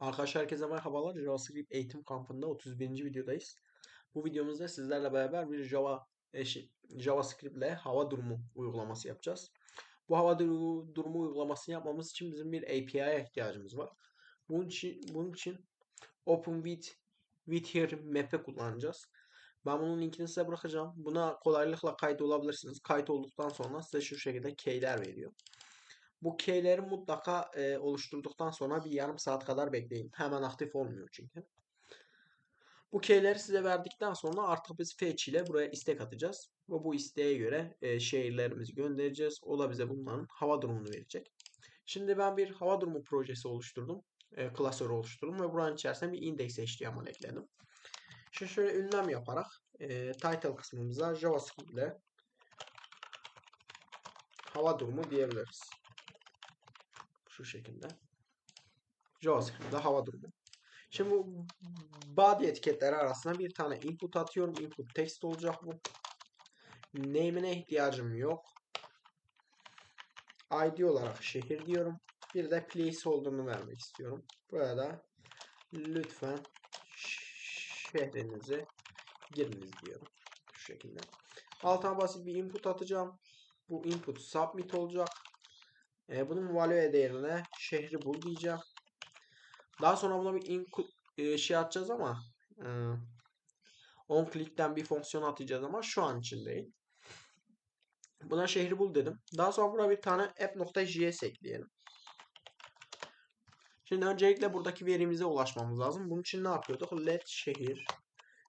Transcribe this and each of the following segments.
Arkadaşlar herkese merhabalar. JavaScript eğitim kampında 31. videodayız. Bu videomuzda sizlerle beraber bir Java eşi, JavaScript ile hava durumu uygulaması yapacağız. Bu hava durumu, uygulamasını yapmamız için bizim bir API'ye ihtiyacımız var. Bunun için, bunun için Open with, here map'i kullanacağız. Ben bunun linkini size bırakacağım. Buna kolaylıkla kayıt olabilirsiniz. Kayıt olduktan sonra size şu şekilde keyler veriyor. Bu keyleri mutlaka e, oluşturduktan sonra bir yarım saat kadar bekleyin. Hemen aktif olmuyor çünkü. Bu keyleri size verdikten sonra artık biz fetch ile buraya istek atacağız. Ve bu isteğe göre e, şehirlerimizi göndereceğiz. O da bize bunların hava durumunu verecek. Şimdi ben bir hava durumu projesi oluşturdum. E, klasör oluşturdum ve buranın içerisine bir index HTML ekledim. Şimdi şöyle ünlem yaparak e, title kısmımıza JavaScript ile hava durumu diyebiliriz. Şu şekilde. JavaScript'de hava durumu. Şimdi bu body etiketleri arasına bir tane input atıyorum. Input text olacak bu. Name'ine ihtiyacım yok. ID olarak şehir diyorum. Bir de placeholder'ını vermek istiyorum. Burada lütfen şehrinizi giriniz diyorum. Şu şekilde. Altına basit bir input atacağım. Bu input submit olacak. E, bunun value değerine şehri bul diyeceğim. Daha sonra buna bir input e, şey atacağız ama e, on click'ten bir fonksiyon atacağız ama şu an için değil. Buna şehri bul dedim. Daha sonra buraya bir tane app.js ekleyelim. Şimdi öncelikle buradaki verimize ulaşmamız lazım. Bunun için ne yapıyorduk? Let şehir.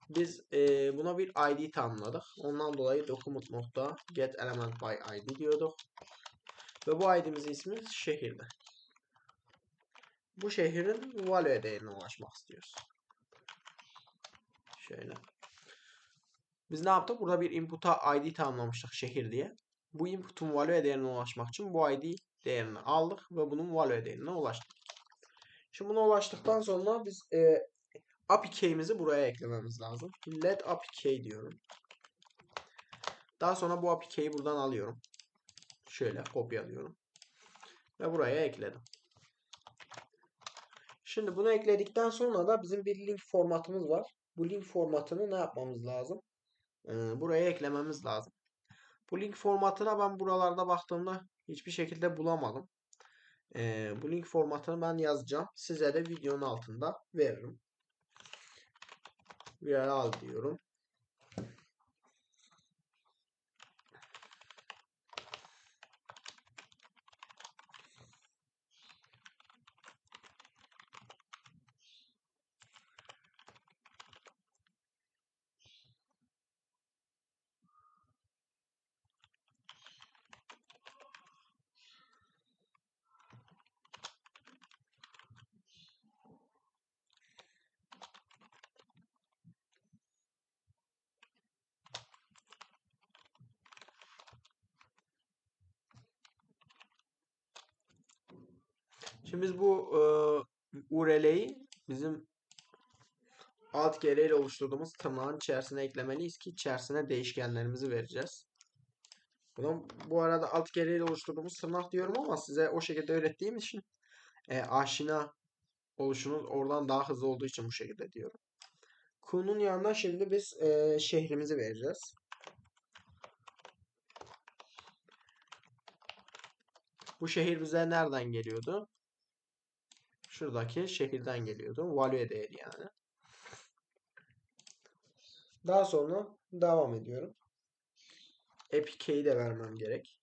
Biz e, buna bir id tanımladık. Ondan dolayı document nokta get element by id diyorduk. Ve bu ID'mizin ismi şehirde. Bu şehrin value değerine ulaşmak istiyoruz. Şöyle. Biz ne yaptık? Burada bir input'a ID tanımlamıştık şehir diye. Bu input'un value değerine ulaşmak için bu ID değerini aldık ve bunun value değerine ulaştık. Şimdi buna ulaştıktan sonra biz e, API key'imizi buraya eklememiz lazım. Let API key diyorum. Daha sonra bu API key'i buradan alıyorum. Şöyle kopyalıyorum. Ve buraya ekledim. Şimdi bunu ekledikten sonra da bizim bir link formatımız var. Bu link formatını ne yapmamız lazım? Ee, buraya eklememiz lazım. Bu link formatına ben buralarda baktığımda hiçbir şekilde bulamadım. Ee, bu link formatını ben yazacağım. Size de videonun altında veririm. Bir al diyorum. Şimdi biz bu e, URL'yi bizim alt geri oluşturduğumuz tırnağın içerisine eklemeliyiz ki içerisine değişkenlerimizi vereceğiz. Bunu bu arada alt geri oluşturduğumuz tırnak diyorum ama size o şekilde öğrettiğim için e, aşina oluşunuz oradan daha hızlı olduğu için bu şekilde diyorum. Ku'nun yanına şimdi biz e, şehrimizi vereceğiz. Bu şehir bize nereden geliyordu? Şuradaki şehirden geliyordu. Value değeri yani. Daha sonra devam ediyorum. APK'yi de vermem gerek.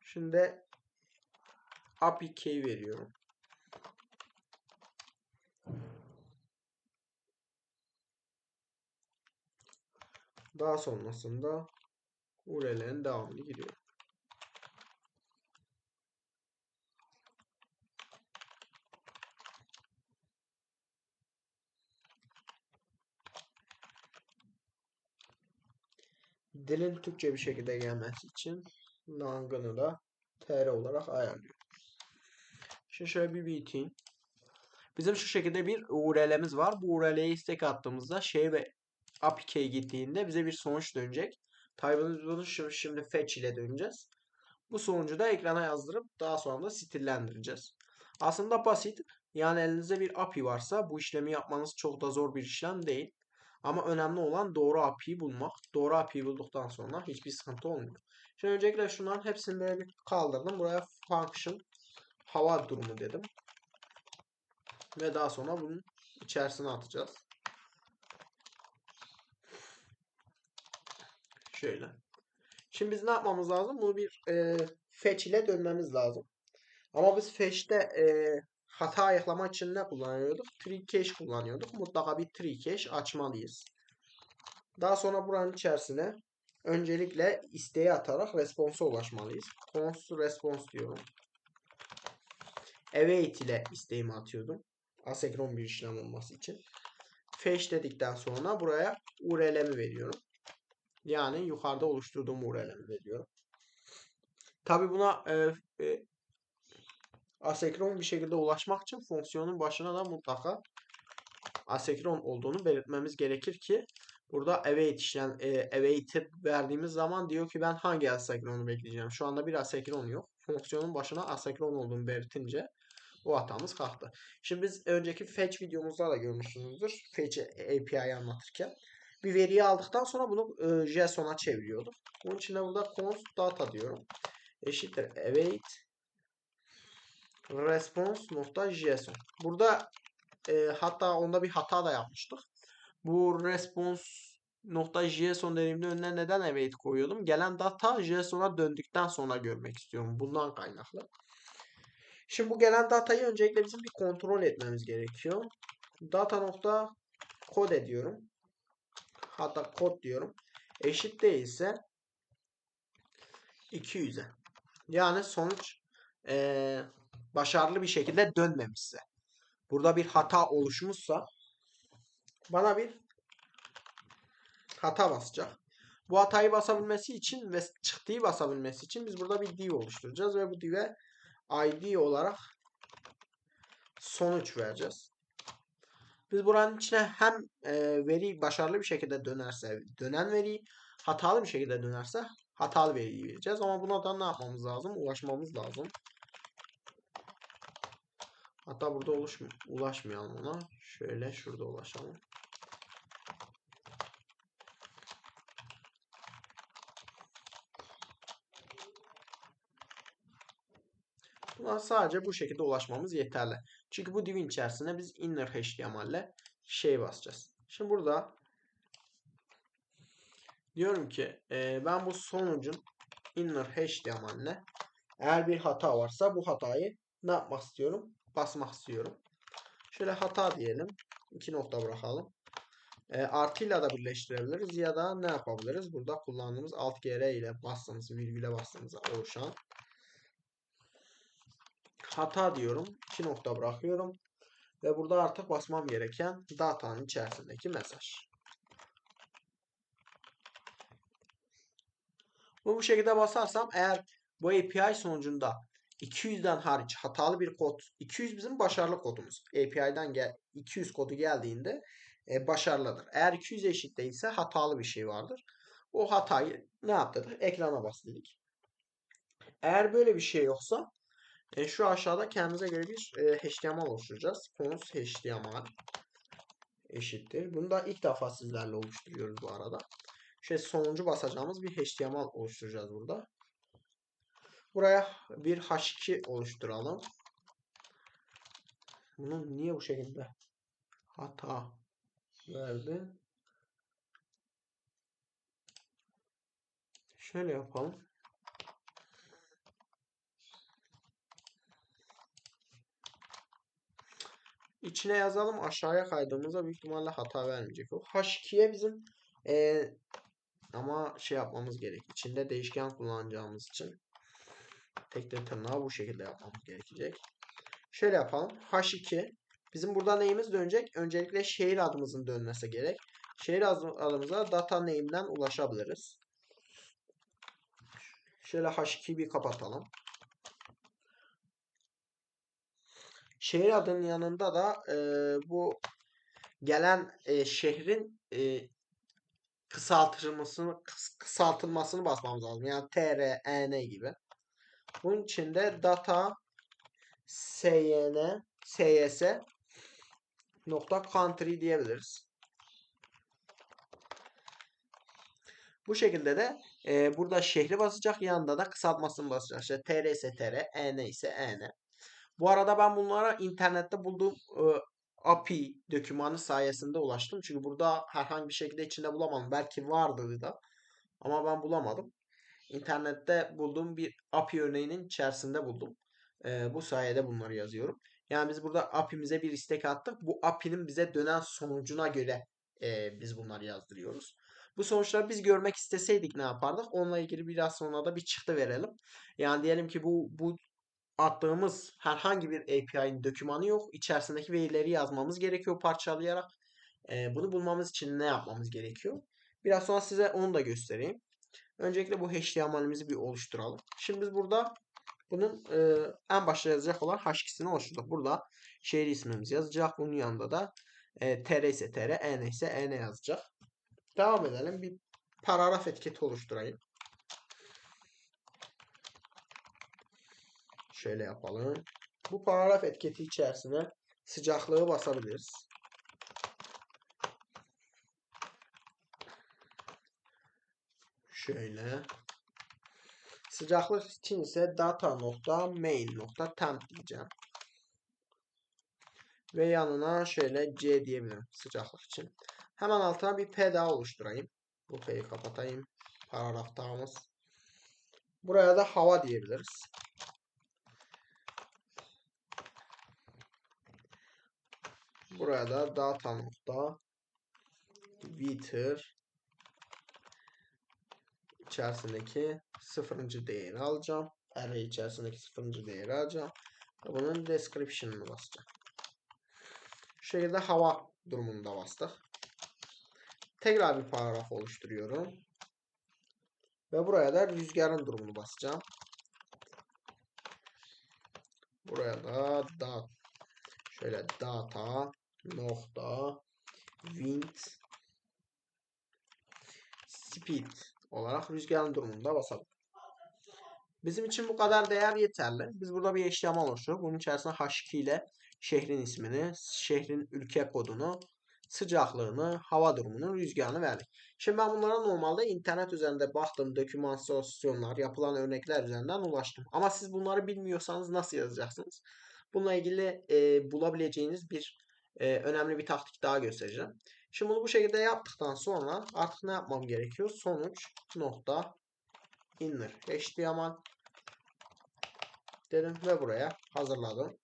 Şimdi APK veriyorum. Daha sonrasında URL'nin devamını giriyor. Dilin Türkçe bir şekilde gelmesi için nangını da tr olarak ayarlıyor. Şimdi şöyle bir biteyim. Bizim şu şekilde bir URL'miz var. Bu URL'ye istek attığımızda şey ve API'ye gittiğinde bize bir sonuç dönecek. Biz bunu şi- şimdi fetch ile döneceğiz. Bu sonucu da ekrana yazdırıp daha sonra da stillendireceğiz. Aslında basit. Yani elinizde bir API varsa bu işlemi yapmanız çok da zor bir işlem değil. Ama önemli olan doğru API'yi bulmak. Doğru API'yi bulduktan sonra hiçbir sıkıntı olmuyor. Şimdi öncelikle şunların hepsini böyle bir kaldırdım. Buraya function hava durumu dedim. Ve daha sonra bunun içerisine atacağız. Şöyle. Şimdi biz ne yapmamız lazım? Bunu bir e, fetch ile dönmemiz lazım. Ama biz fetch'te e, hata ayıklamak için ne kullanıyorduk? Tree cache kullanıyorduk. Mutlaka bir tree cache açmalıyız. Daha sonra buranın içerisine öncelikle isteği atarak response'a ulaşmalıyız. Const response diyorum. Await ile isteğimi atıyordum. Asenkron bir işlem olması için. Fetch dedikten sonra buraya URL'mi veriyorum. Yani yukarıda oluşturduğum URL'mi veriyorum. Tabi buna e, e, asenkron bir şekilde ulaşmak için fonksiyonun başına da mutlaka asenkron olduğunu belirtmemiz gerekir ki burada await işlem e, await'i verdiğimiz zaman diyor ki ben hangi asenkronu bekleyeceğim. Şu anda bir asenkron yok. Fonksiyonun başına asenkron olduğunu belirtince o hatamız kalktı. Şimdi biz önceki fetch videomuzda da görmüşsünüzdür. Fetch API'yi anlatırken. Bir veriyi aldıktan sonra bunu e, JSON'a çeviriyorduk. Bunun için de burada const data diyorum. Eşittir await response.json. Burada e, hatta onda bir hata da yapmıştık. Bu response.json dediğimde önüne neden await koyuyordum? Gelen data JSON'a döndükten sonra görmek istiyorum. Bundan kaynaklı. Şimdi bu gelen datayı öncelikle bizim bir kontrol etmemiz gerekiyor. Data nokta kod ediyorum. Hatta kod diyorum. Eşit değilse 200'e. Yani sonuç ee, başarılı bir şekilde dönmemişse. Burada bir hata oluşmuşsa bana bir hata basacak. Bu hatayı basabilmesi için ve çıktığı basabilmesi için biz burada bir div oluşturacağız ve bu div'e id olarak sonuç vereceğiz. Biz buranın içine hem e, veri başarılı bir şekilde dönerse dönen veri hatalı bir şekilde dönerse hatalı veriyi vereceğiz. Ama buna da ne yapmamız lazım? Ulaşmamız lazım. Hatta burada ulaş ulaşmayalım ona. Şöyle şurada ulaşalım. Buna sadece bu şekilde ulaşmamız yeterli. Çünkü bu divin içerisine biz inner HTML ile şey basacağız. Şimdi burada diyorum ki e, ben bu sonucun inner HTML ile eğer bir hata varsa bu hatayı ne yapmak istiyorum? Basmak istiyorum. Şöyle hata diyelim. İki nokta bırakalım. E, artıyla da birleştirebiliriz ya da ne yapabiliriz? Burada kullandığımız alt gr ile bastığımız virgüle bastığımız oluşan hata diyorum. İki nokta bırakıyorum. Ve burada artık basmam gereken datanın içerisindeki mesaj. Bu bu şekilde basarsam eğer bu API sonucunda 200'den hariç hatalı bir kod 200 bizim başarılı kodumuz. API'den gel 200 kodu geldiğinde e, başarılıdır. Eğer 200 eşit değilse hatalı bir şey vardır. O hatayı ne yaptık? Ekrana bas. Eğer böyle bir şey yoksa e, şu aşağıda kendimize göre bir e, HTML oluşturacağız. Konus HTML eşittir. Bunu da ilk defa sizlerle oluşturuyoruz bu arada. Şey sonuncu basacağımız bir HTML oluşturacağız burada. Buraya bir H2 oluşturalım. Bunu niye bu şekilde hata verdi? Şöyle yapalım. İçine yazalım. Aşağıya kaydığımızda büyük ihtimalle hata vermeyecek o. H2'ye bizim e, ama şey yapmamız gerek. İçinde değişken kullanacağımız için tek de tırnağı bu şekilde yapmamız gerekecek. Şöyle yapalım. H2 bizim burada neyimiz dönecek? Öncelikle şehir adımızın dönmesi gerek. Şehir adımıza data name'den ulaşabiliriz. Şöyle H2'yi bir kapatalım. Şehir adının yanında da e, bu gelen e, şehrin e, kısaltılmasını kıs- kısaltılmasını basmamız lazım. Yani tr, en gibi. Bunun için de data syn sys nokta country diyebiliriz. Bu şekilde de e, burada şehri basacak. Yanında da kısaltmasını basacak. İşte tr ise tr, en ise en. Bu arada ben bunlara internette bulduğum e, API dokümanı sayesinde ulaştım. Çünkü burada herhangi bir şekilde içinde bulamadım. Belki vardı da. Ama ben bulamadım. İnternette bulduğum bir API örneğinin içerisinde buldum. E, bu sayede bunları yazıyorum. Yani biz burada API'mize bir istek attık. Bu API'nin bize dönen sonucuna göre e, biz bunları yazdırıyoruz. Bu sonuçları biz görmek isteseydik ne yapardık? Onunla ilgili biraz sonra da bir çıktı verelim. Yani diyelim ki bu bu attığımız herhangi bir API'nin dokümanı yok. İçerisindeki verileri yazmamız gerekiyor parçalayarak. Ee, bunu bulmamız için ne yapmamız gerekiyor? Biraz sonra size onu da göstereyim. Öncelikle bu HTML'imizi bir oluşturalım. Şimdi biz burada bunun e, en başta yazacak olan hashkey'sini oluşturduk. Burada şehir ismimiz yazacak. Bunun yanında da e, tr ise tr, en ise en yazacak. Devam edelim. Bir paragraf etiketi oluşturayım. Şöyle yapalım. Bu paragraf etiketi içerisine sıcaklığı basabiliriz. Şöyle. Sıcaklık için ise data nokta main nokta temp diyeceğim. Ve yanına şöyle C diyebilirim sıcaklık için. Hemen altına bir P daha oluşturayım. Bu P'yi kapatayım. Paragraftağımız. Buraya da hava diyebiliriz. Buraya da data nokta Twitter içerisindeki sıfırıncı değeri alacağım. Array içerisindeki sıfırıncı değeri alacağım. Bunun description'ını basacağım. Şu şekilde hava durumunda bastık. Tekrar bir paragraf oluşturuyorum. Ve buraya da rüzgarın durumunu basacağım. Buraya da da şöyle data nokta wind speed olarak rüzgarın durumunda basalım. Bizim için bu kadar değer yeterli. Biz burada bir eşlama oluşturup bunun içerisine H2 ile şehrin ismini, şehrin ülke kodunu, sıcaklığını, hava durumunu, rüzgarını verdik. Şimdi ben bunlara normalde internet üzerinde baktığım dokümantasyonlar, yapılan örnekler üzerinden ulaştım. Ama siz bunları bilmiyorsanız nasıl yazacaksınız? Bununla ilgili e, bulabileceğiniz bir e, önemli bir taktik daha göstereceğim. Şimdi bunu bu şekilde yaptıktan sonra artık ne yapmam gerekiyor? Sonuç nokta inner html dedim ve buraya hazırladım.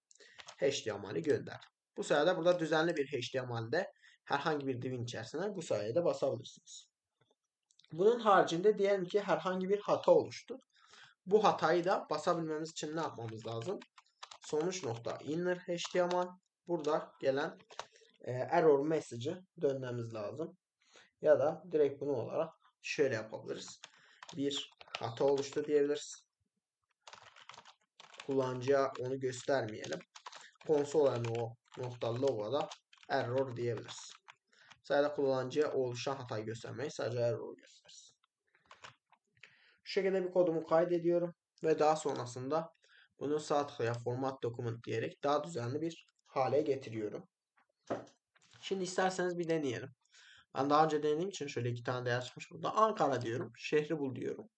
HTML'i gönder. Bu sayede burada düzenli bir HTML'de herhangi bir divin içerisine bu sayede basabilirsiniz. Bunun haricinde diyelim ki herhangi bir hata oluştu. Bu hatayı da basabilmemiz için ne yapmamız lazım? Sonuç nokta inner html burada gelen e, error message'ı dönmemiz lazım. Ya da direkt bunu olarak şöyle yapabiliriz. Bir hata oluştu diyebiliriz. Kullanıcıya onu göstermeyelim. Konsol yani o nokta logoda error diyebiliriz. Sadece kullanıcıya oluşan hatayı göstermeyi sadece error gösteririz. Şu şekilde bir kodumu kaydediyorum ve daha sonrasında bunu sağ tıklayıp format document diyerek daha düzenli bir hale getiriyorum. Şimdi isterseniz bir deneyelim. Ben daha önce denediğim için şöyle iki tane değer çıkmış burada. Ankara diyorum. Şehri bul diyorum.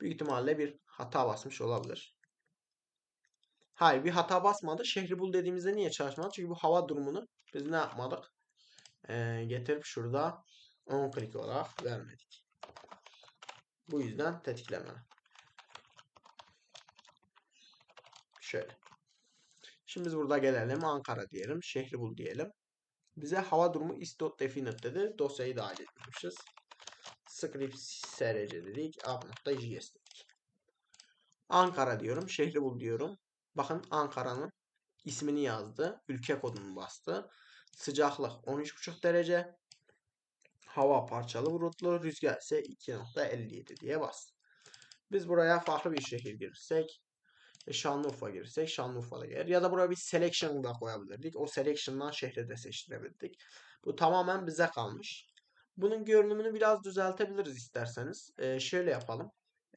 Büyük ihtimalle bir hata basmış olabilir. Hayır bir hata basmadı. Şehri bul dediğimizde niye çalışmadı? Çünkü bu hava durumunu biz ne yapmadık? Ee, getirip şurada on click olarak vermedik. Bu yüzden tetikleme. Şöyle. Şimdi biz burada gelelim. Ankara diyelim. Şehri bul diyelim. Bize hava durumu is.definite dedi. Dosyayı dahil etmişiz. Script src dedik. app.js dedik. Ankara diyorum. Şehri bul diyorum. Bakın Ankara'nın ismini yazdı. Ülke kodunu bastı. Sıcaklık 13,5 derece. Hava parçalı bulutlu. Rüzgar ise 2.57 diye bastı. Biz buraya farklı bir şehir girsek Şanlıurfa girsek Şanlıurfa'da gelir. Ya da buraya bir selection da koyabilirdik. O selection'dan şehri de seçtirebilirdik. Bu tamamen bize kalmış. Bunun görünümünü biraz düzeltebiliriz isterseniz. Ee, şöyle yapalım.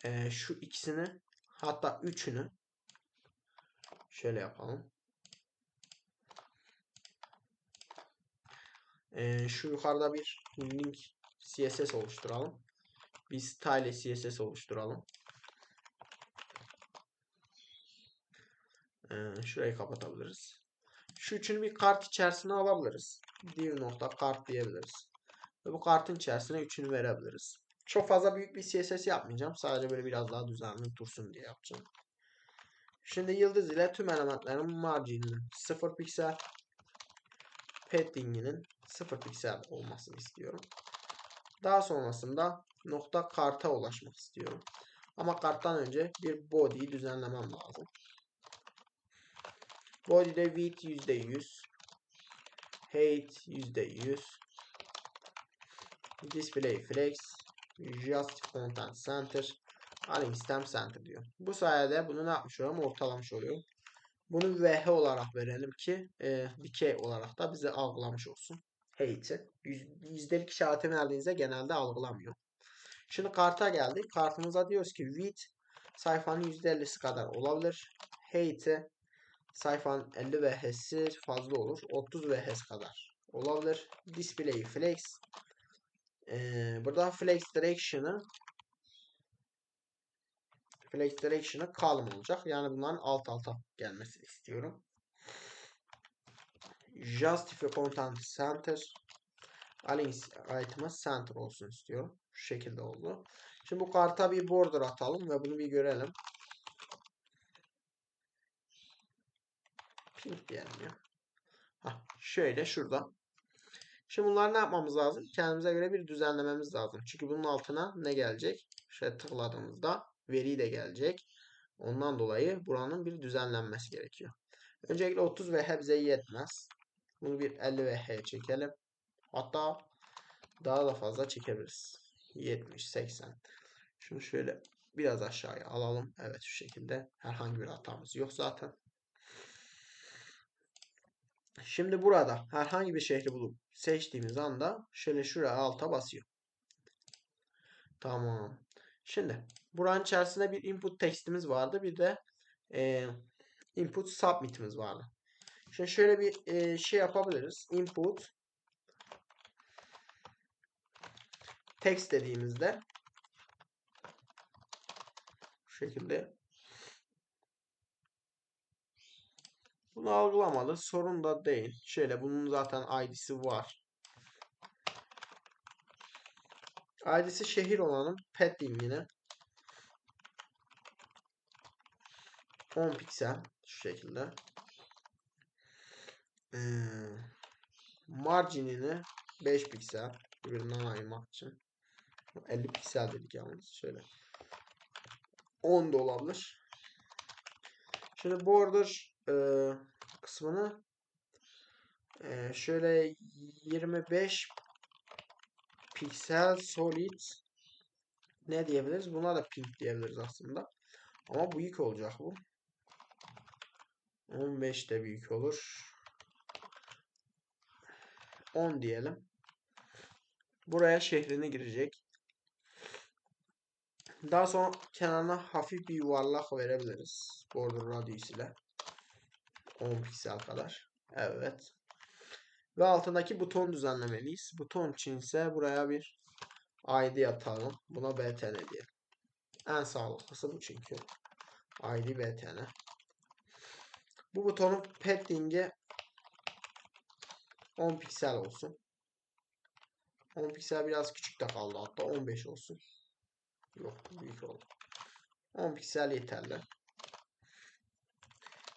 Ee, şu ikisini hatta üçünü şöyle yapalım. Ee, şu yukarıda bir link CSS oluşturalım. Bir style CSS oluşturalım. Ee, şurayı kapatabiliriz. Şu üçünü bir kart içerisine alabiliriz. Div nokta kart diyebiliriz. Ve bu kartın içerisine üçünü verebiliriz. Çok fazla büyük bir CSS yapmayacağım. Sadece böyle biraz daha düzenli dursun diye yapacağım. Şimdi yıldız ile tüm elementlerin margininin 0 piksel paddinginin 0 piksel olmasını istiyorum. Daha sonrasında nokta karta ulaşmak istiyorum. Ama karttan önce bir body'yi düzenlemem lazım. Body'de width %100 height %100 display flex just content center alim stem center diyor. Bu sayede bunu ne yapmış oluyorum? Ortalamış oluyorum. Bunu VH olarak verelim ki e, dikey olarak da bize algılamış olsun. Height'i. Yüz, yüzdelik işareti verdiğinizde genelde algılamıyor. Şimdi karta geldik. Kartımıza diyoruz ki width sayfanın %50'si kadar olabilir. Height'i sayfanın 50 VH'si fazla olur. 30 VHS kadar olabilir. Display flex ee, burada flex direction'ı flex direction'ı column olacak. Yani bunların alt alta gelmesini istiyorum. Justify content center align item'a center olsun istiyorum. Şu şekilde oldu. Şimdi bu karta bir border atalım ve bunu bir görelim. Pink diyelim ya. Hah, şöyle şurada. Şimdi bunlar ne yapmamız lazım? Kendimize göre bir düzenlememiz lazım. Çünkü bunun altına ne gelecek? Şöyle tıkladığımızda veri de gelecek. Ondan dolayı buranın bir düzenlenmesi gerekiyor. Öncelikle 30 VH bize yetmez. Bunu bir 50 VH çekelim. Hatta daha da fazla çekebiliriz. 70, 80. Şunu şöyle biraz aşağıya alalım. Evet şu şekilde. Herhangi bir hatamız yok zaten. Şimdi burada herhangi bir şehri bulup seçtiğimiz anda şöyle şuraya alta basıyor. Tamam. Şimdi buranın içerisinde bir input tekstimiz vardı. Bir de e, input submit'imiz vardı. Şimdi şöyle bir e, şey yapabiliriz. Input text dediğimizde şekilde Bunu algılamalı. Sorun da değil. Şöyle bunun zaten ID'si var. ID'si şehir olanın padding'ini 10 piksel şu şekilde. Ee, marginini 5 piksel birbirinden ayırmak için. 50 piksel dedik yalnız. Şöyle. 10 da olabilir. Şimdi border e, kısmını e, şöyle 25 piksel solid ne diyebiliriz? Buna da pink diyebiliriz aslında. Ama büyük olacak bu. 15 de büyük olur. 10 diyelim. Buraya şehrini girecek. Daha sonra kenarına hafif bir yuvarlak verebiliriz. Border radius ile. 10 piksel kadar. Evet. Ve altındaki buton düzenlemeliyiz. Buton için ise buraya bir ID atalım. Buna btn diyelim. En sağlıklısı bu çünkü. ID btn. Bu butonun padding'i 10 piksel olsun. 10 piksel biraz küçük de kaldı hatta 15 olsun. Yok büyük oldu. 10 piksel yeterli.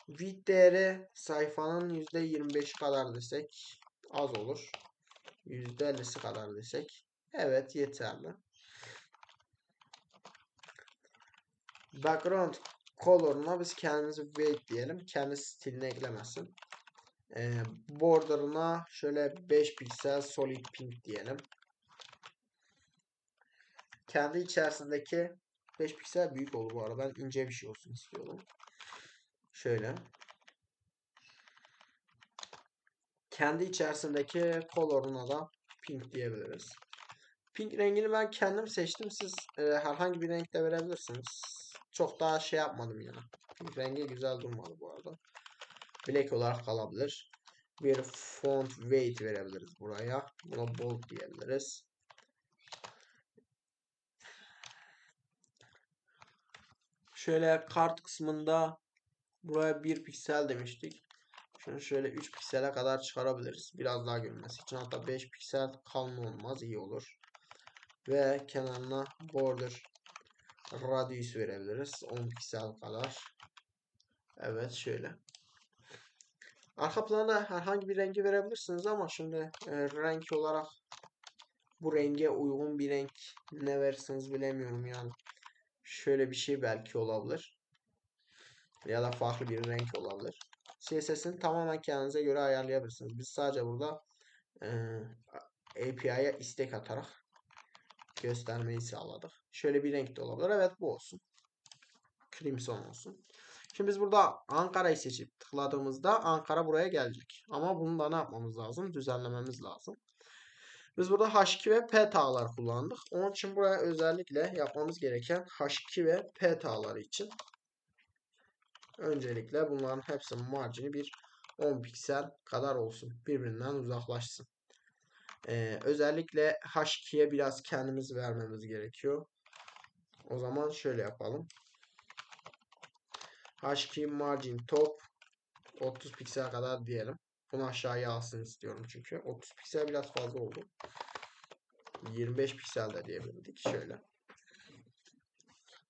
Width değeri sayfanın %25 kadar desek az olur. %50'si kadar desek. Evet yeterli. Background color'una biz kendimizi weight diyelim. Kendi stilini eklemesin. Ee, border'ına şöyle 5 piksel solid pink diyelim. Kendi içerisindeki 5 piksel büyük olur bu arada. Ben ince bir şey olsun istiyorum. Şöyle. Kendi içerisindeki color'una da pink diyebiliriz. Pink rengini ben kendim seçtim. Siz e, herhangi bir renkte verebilirsiniz. Çok daha şey yapmadım yani. Pink rengi güzel durmadı bu arada. Black olarak kalabilir. Bir font weight verebiliriz buraya. Buna bold diyebiliriz. Şöyle kart kısmında buraya 1 piksel demiştik. Şunu şöyle 3 piksele kadar çıkarabiliriz. Biraz daha görünmesi için. Hatta 5 piksel kalın olmaz. iyi olur. Ve kenarına border radius verebiliriz. 10 piksel kadar. Evet şöyle. Arka plana herhangi bir rengi verebilirsiniz ama şimdi e, renk olarak bu renge uygun bir renk ne verirsiniz bilemiyorum yani. Şöyle bir şey belki olabilir. Ya da farklı bir renk olabilir. CSS'ini tamamen kendinize göre ayarlayabilirsiniz. Biz sadece burada e, API'ye istek atarak göstermeyi sağladık. Şöyle bir renk de olabilir. Evet bu olsun. Crimson olsun. Şimdi biz burada Ankara'yı seçip tıkladığımızda Ankara buraya gelecek. Ama bunu da ne yapmamız lazım? Düzenlememiz lazım. Biz burada H2 ve P tağlar kullandık. Onun için buraya özellikle yapmamız gereken H2 ve P tağları için öncelikle bunların hepsinin marjini bir 10 piksel kadar olsun. Birbirinden uzaklaşsın. Ee, özellikle H2'ye biraz kendimiz vermemiz gerekiyor. O zaman şöyle yapalım. H2 margin top 30 piksel kadar diyelim. Bunu aşağıya alsın istiyorum çünkü. 30 piksel biraz fazla oldu. 25 piksel de diyebilirdik. Şöyle.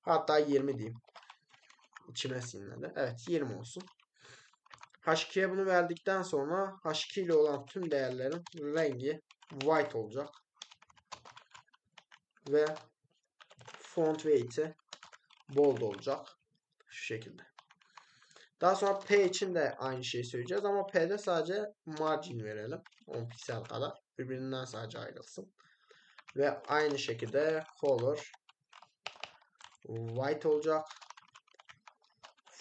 Hatta 20 diyeyim. İçime sinirdi. Evet 20 olsun. H2'ye bunu verdikten sonra H2 ile olan tüm değerlerin rengi white olacak. Ve font weight'i bold olacak. Şu şekilde. Daha sonra P için de aynı şeyi söyleyeceğiz ama P'de sadece margin verelim. 10 piksel kadar. Birbirinden sadece ayrılsın. Ve aynı şekilde color white olacak.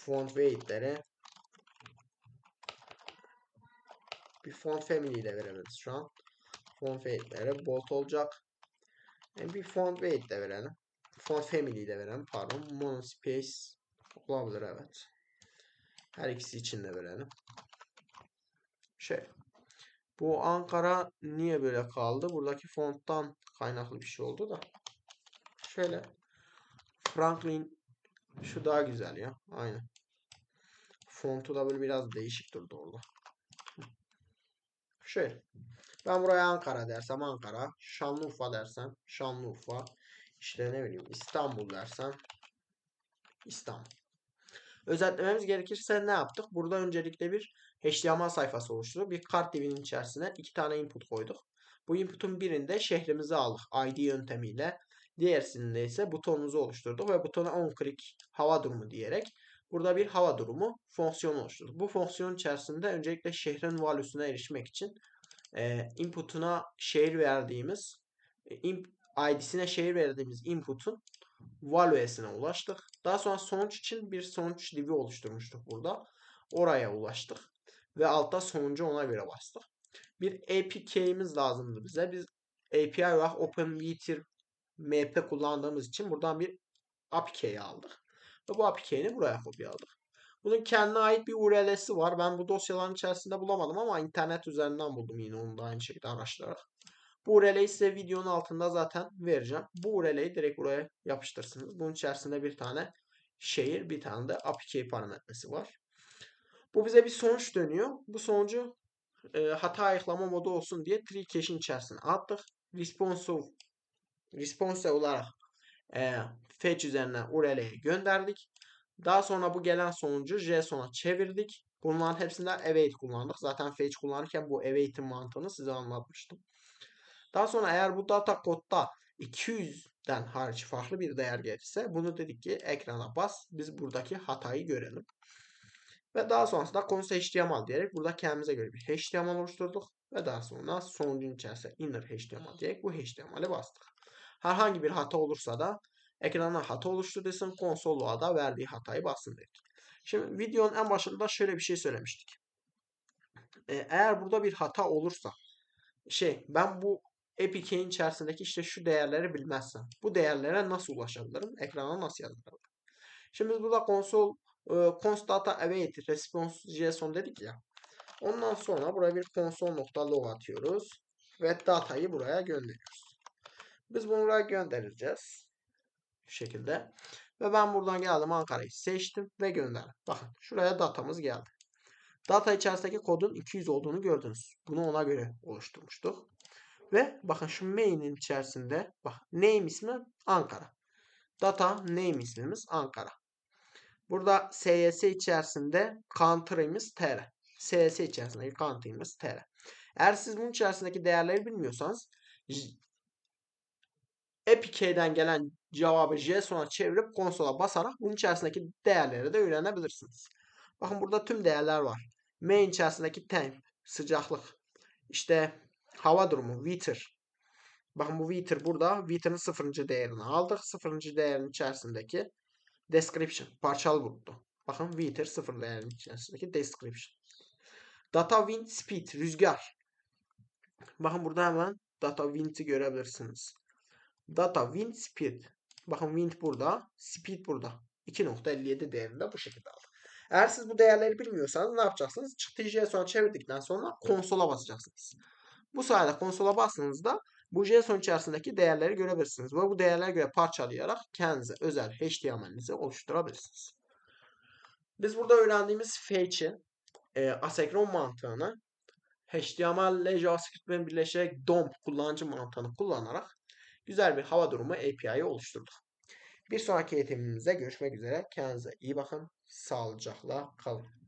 Font weight'leri bir font family de verebiliriz şu an. Font weight'leri bold olacak. Yani e, bir font weight de verelim. Font family de verelim. Pardon. Monospace olabilir evet. Her ikisi için de verelim. Şey. Bu Ankara niye böyle kaldı? Buradaki fonttan kaynaklı bir şey oldu da. Şöyle. Franklin şu daha güzel ya. Aynen. Fontu da böyle biraz değişik durdu orada. Şöyle. Ben buraya Ankara dersem Ankara. Şanlıurfa dersem Şanlıurfa. İşte ne bileyim İstanbul dersem İstanbul. Özetlememiz gerekirse ne yaptık? Burada öncelikle bir HTML sayfası oluşturduk. Bir kart divinin içerisine iki tane input koyduk. Bu inputun birinde şehrimizi aldık ID yöntemiyle. Diğersinde ise butonumuzu oluşturduk ve butona on click hava durumu diyerek burada bir hava durumu fonksiyonu oluşturduk. Bu fonksiyon içerisinde öncelikle şehrin value'suna erişmek için e, input'una şehir verdiğimiz e, ID'sine şehir verdiğimiz input'un value'sine ulaştık. Daha sonra sonuç için bir sonuç divi oluşturmuştuk burada. Oraya ulaştık. Ve altta sonucu ona göre bastık. Bir APK'imiz lazımdı bize. Biz API olarak OpenWeetir MP kullandığımız için buradan bir APK'yi aldık. Ve bu APK'ni buraya kopyaladık. Bunun kendine ait bir URL'si var. Ben bu dosyaların içerisinde bulamadım ama internet üzerinden buldum yine onu da aynı şekilde araştırarak. Bu URL'yi size videonun altında zaten vereceğim. Bu URL'yi direkt buraya yapıştırsınız. Bunun içerisinde bir tane şehir, bir tane de APK parametresi var. Bu bize bir sonuç dönüyor. Bu sonucu e, hata ayıklama modu olsun diye tree cache'in içerisine attık. Responsive, responsive olarak e, fetch üzerinden URL'ye gönderdik. Daha sonra bu gelen sonucu JSON'a çevirdik. Bunların hepsinde await kullandık. Zaten fetch kullanırken bu await'in mantığını size anlatmıştım. Daha sonra eğer bu data kodda 200'den hariç farklı bir değer gelirse bunu dedik ki ekrana bas. Biz buradaki hatayı görelim. Ve daha sonrasında konusu HTML diyerek burada kendimize göre bir HTML oluşturduk. Ve daha sonra sonucun içerisinde inner HTML diyerek bu HTML'e bastık. Herhangi bir hata olursa da ekrana hata oluştu desin da verdiği hatayı bassın dedik. Şimdi videonun en başında şöyle bir şey söylemiştik. Ee, eğer burada bir hata olursa şey ben bu APK'nin içerisindeki işte şu değerleri bilmezsen bu değerlere nasıl ulaşabilirim? Ekrana nasıl yazabilirim? Şimdi biz burada konsol e, const data await response JSON dedik ya. Ondan sonra buraya bir console.log atıyoruz ve datayı buraya gönderiyoruz. Biz bunu buraya göndereceğiz. Şekilde. Ve ben buradan geldim Ankara'yı seçtim ve gönderdim. Bakın şuraya datamız geldi. Data içerisindeki kodun 200 olduğunu gördünüz. Bunu ona göre oluşturmuştuk. Ve bakın şu main'in içerisinde bak name ismi Ankara. Data name ismimiz Ankara. Burada SYS içerisinde country'miz TR. SYS içerisindeki country'miz TR. Eğer siz bunun içerisindeki değerleri bilmiyorsanız APK'den gelen cevabı JSON'a çevirip konsola basarak bunun içerisindeki değerleri de öğrenebilirsiniz. Bakın burada tüm değerler var. Main içerisindeki temp, sıcaklık, işte hava durumu, Wither. Bakın bu Wither burada. Wither'ın sıfırıncı değerini aldık. Sıfırıncı değerin içerisindeki description, parçalı gruptu. Bakın Wither sıfır değerin içerisindeki description. Data wind speed, rüzgar. Bakın burada hemen data wind'i görebilirsiniz. Data wind speed. Bakın wind burada, speed burada. 2.57 değerinde bu şekilde aldık. Eğer siz bu değerleri bilmiyorsanız ne yapacaksınız? Çıktıyı JSON'a çevirdikten sonra konsola basacaksınız. Bu sayede konsola bastığınızda bu JSON içerisindeki değerleri görebilirsiniz. Ve bu değerlere göre parçalayarak kendinize özel HTML'inizi oluşturabilirsiniz. Biz burada öğrendiğimiz fetch'in e, asenkron mantığını HTML ile JavaScript'in birleşerek DOM kullanıcı mantığını kullanarak güzel bir hava durumu API'yi oluşturduk. Bir sonraki eğitimimizde görüşmek üzere. Kendinize iyi bakın. Sağlıcakla kalın.